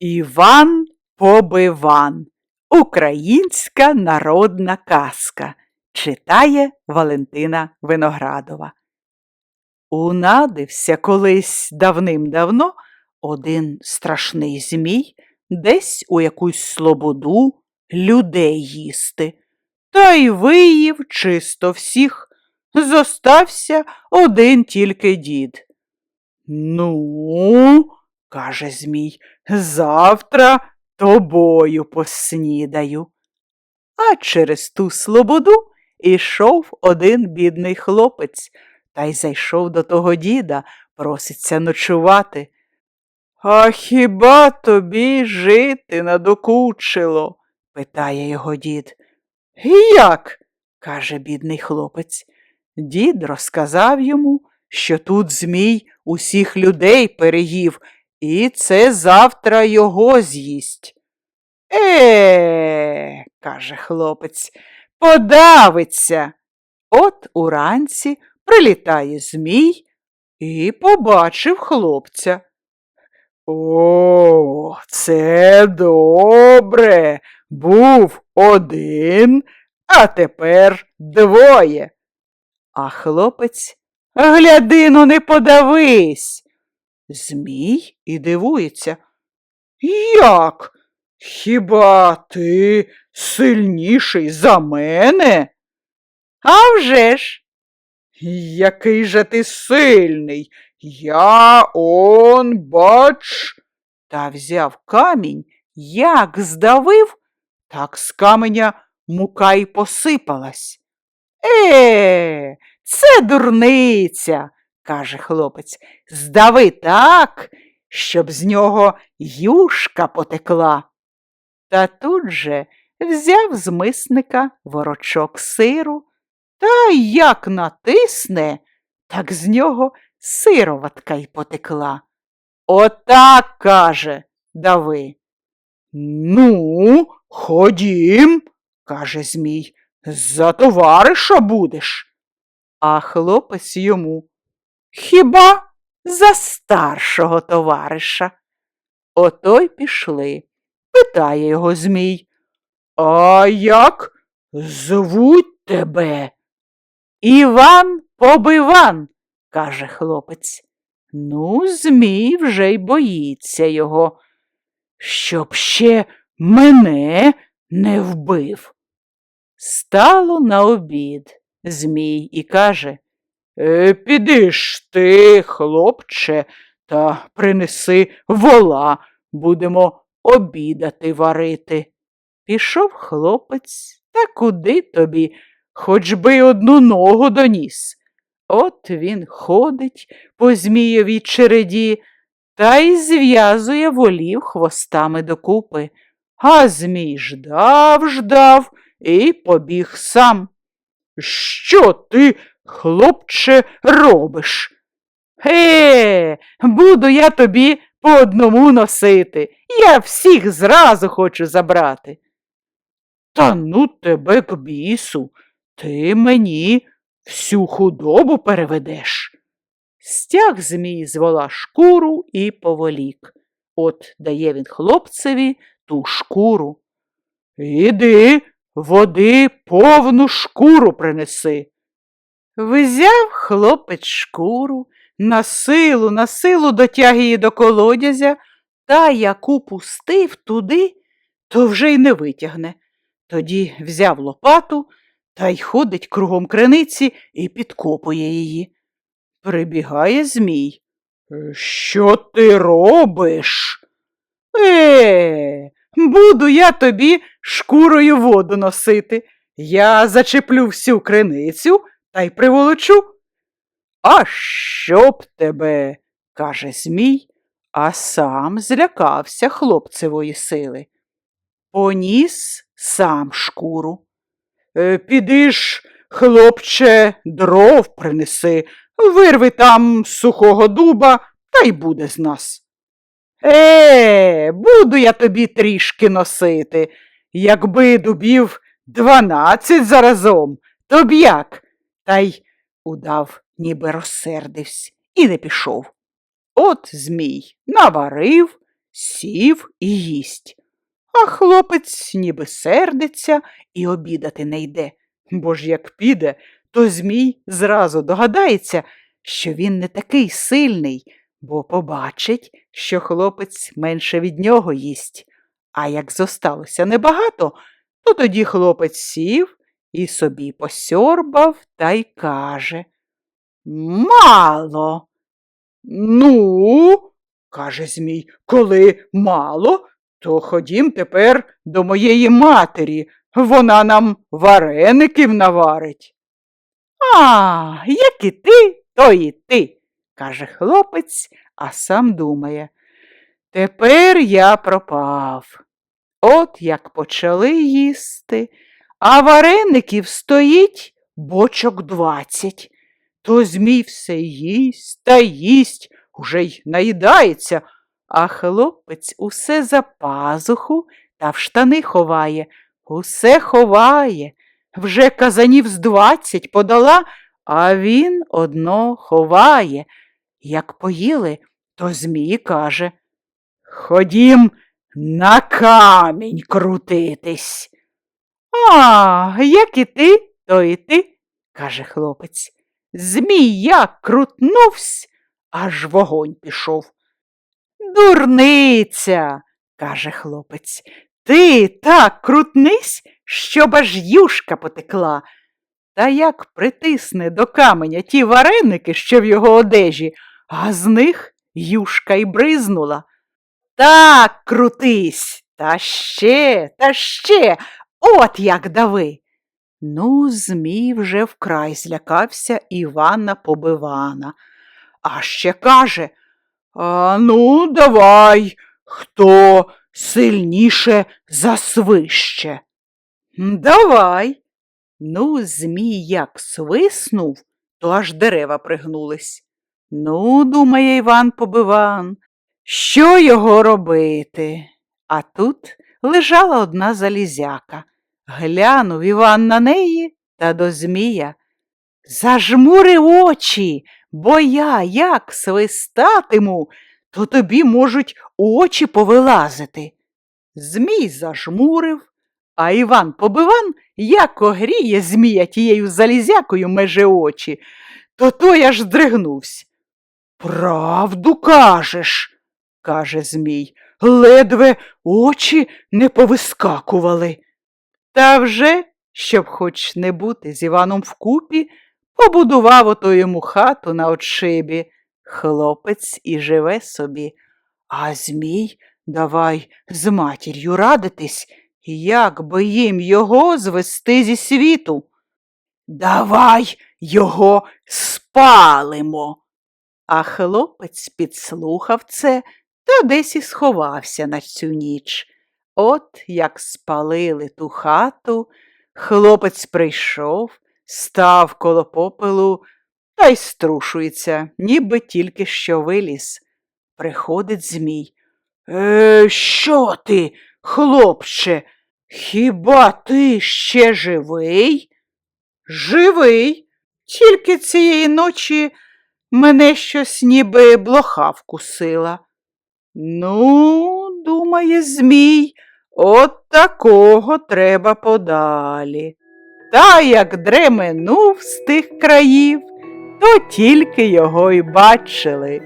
Іван Побиван. Українська народна казка. Читає Валентина Виноградова. Унадився колись давним-давно один страшний змій десь у якусь слободу людей їсти. Та й виїв чисто всіх. Зостався один тільки дід. Ну, каже Змій, завтра тобою поснідаю. А через ту слободу ішов один бідний хлопець та й зайшов до того діда, проситься ночувати. А хіба тобі жити надокучило? питає його дід. Як? каже бідний хлопець. Дід розказав йому, що тут Змій усіх людей переїв, і це завтра його з'їсть. Е, каже хлопець, подавиться. От уранці прилітає Змій і побачив хлопця. О, це добре. Був один, а тепер двоє. А хлопець Глядино, не подавись. Змій і дивується. Як? Хіба ти сильніший за мене? «А вже ж!» Який же ти сильний? Я он, бач, та взяв камінь, як здавив, так з каменя мука й посипалась. Е, це дурниця, каже хлопець. Здави так, щоб з нього юшка потекла. Та тут же взяв з мисника ворочок сиру та як натисне, так з нього сироватка й потекла. Отак, каже, дави. Ну, ходім, каже Змій, за товариша будеш. А хлопець йому Хіба за старшого товариша? Ото й пішли. Питає його Змій. А як звуть тебе? Іван Побиван, каже хлопець. Ну, Змій вже й боїться його, щоб ще мене не вбив. Стало на обід Змій і каже «Е, Піди ж ти, хлопче, та принеси вола, будемо обідати варити. Пішов хлопець, та куди тобі, хоч би одну ногу доніс. От він ходить по змієвій череді та й зв'язує волів хвостами докупи. А Змій ждав, ждав і побіг сам. Що ти, хлопче, робиш? Е, буду я тобі по одному носити. Я всіх зразу хочу забрати. Та ну тебе к бісу, ти мені всю худобу переведеш. Стяг змій з вола шкуру і поволік. От дає він хлопцеві ту шкуру. Іди, води повну шкуру принеси. Взяв хлопець шкуру, на силу, на силу дотяг її до колодязя, та яку пустив туди, то вже й не витягне. Тоді взяв лопату та й ходить кругом криниці і підкопує її. Прибігає Змій. Що ти робиш? Е, буду я тобі шкурою воду носити. Я зачеплю всю криницю та й приволочу. А щоб тебе, каже Змій, а сам злякався хлопцевої сили. Поніс сам шкуру. «Е, Піди ж, хлопче, дров принеси, вирви там сухого дуба, та й буде з нас. Е, буду я тобі трішки носити. Якби дубів дванадцять заразом, то б як? Та й удав, ніби розсердився, і не пішов. От Змій наварив сів і їсть. А хлопець ніби сердиться і обідати не йде. Бо ж як піде, то Змій зразу догадається, що він не такий сильний, бо побачить, що хлопець менше від нього їсть. А як зосталося небагато, то тоді хлопець сів і собі посьорбав та й каже Мало. Ну, каже Змій, коли мало, то ходім тепер до моєї матері. Вона нам вареників наварить. А, як і ти, то і ти, каже хлопець, а сам думає. Тепер я пропав. От як почали їсти, а вареників стоїть бочок двадцять. То Змій все їсть та їсть, уже й наїдається, а хлопець усе за пазуху та в штани ховає, усе ховає. Вже казанів з двадцять подала, а він одно ховає. Як поїли, то Змій каже Ходім на камінь крутитись. А, як і ти, то і ти, каже хлопець. Змій як крутнувсь, аж вогонь пішов. Дурниця, каже хлопець, ти так крутнись, щоб аж юшка потекла. Та як притисне до каменя ті вареники, що в його одежі, а з них юшка й бризнула. Так крутись, та ще, та ще, от як дави. Ну, Змій вже вкрай злякався Івана Побивана, а ще каже А ну, давай, хто сильніше засвище. Давай. Ну, Змій як свиснув, то аж дерева пригнулись. Ну, думає Іван Побиван, що його робити? А тут лежала одна залізяка. Глянув Іван на неї та до Змія. Зажмури очі, бо я як свистатиму, то тобі можуть очі повилазити. Змій зажмурив, а Іван Побиван як огріє Змія тією залізякою меже очі, то той аж здригнувся. Правду кажеш, каже Змій, ледве очі не повискакували. Та вже, щоб хоч не бути з Іваном вкупі, побудував ото йому хату на отшибі. Хлопець і живе собі, а Змій давай з матір'ю радитись, як би їм його звести зі світу. Давай його спалимо. А хлопець підслухав це та десь і сховався на цю ніч. От як спалили ту хату, хлопець прийшов, став коло попелу та й струшується, ніби тільки що виліз. Приходить Змій. Е, що ти, хлопче, хіба ти ще живий? Живий. Тільки цієї ночі мене щось ніби блоха вкусила. Ну, думає Змій, от такого треба подалі. Та як дременув з тих країв, то тільки його й бачили.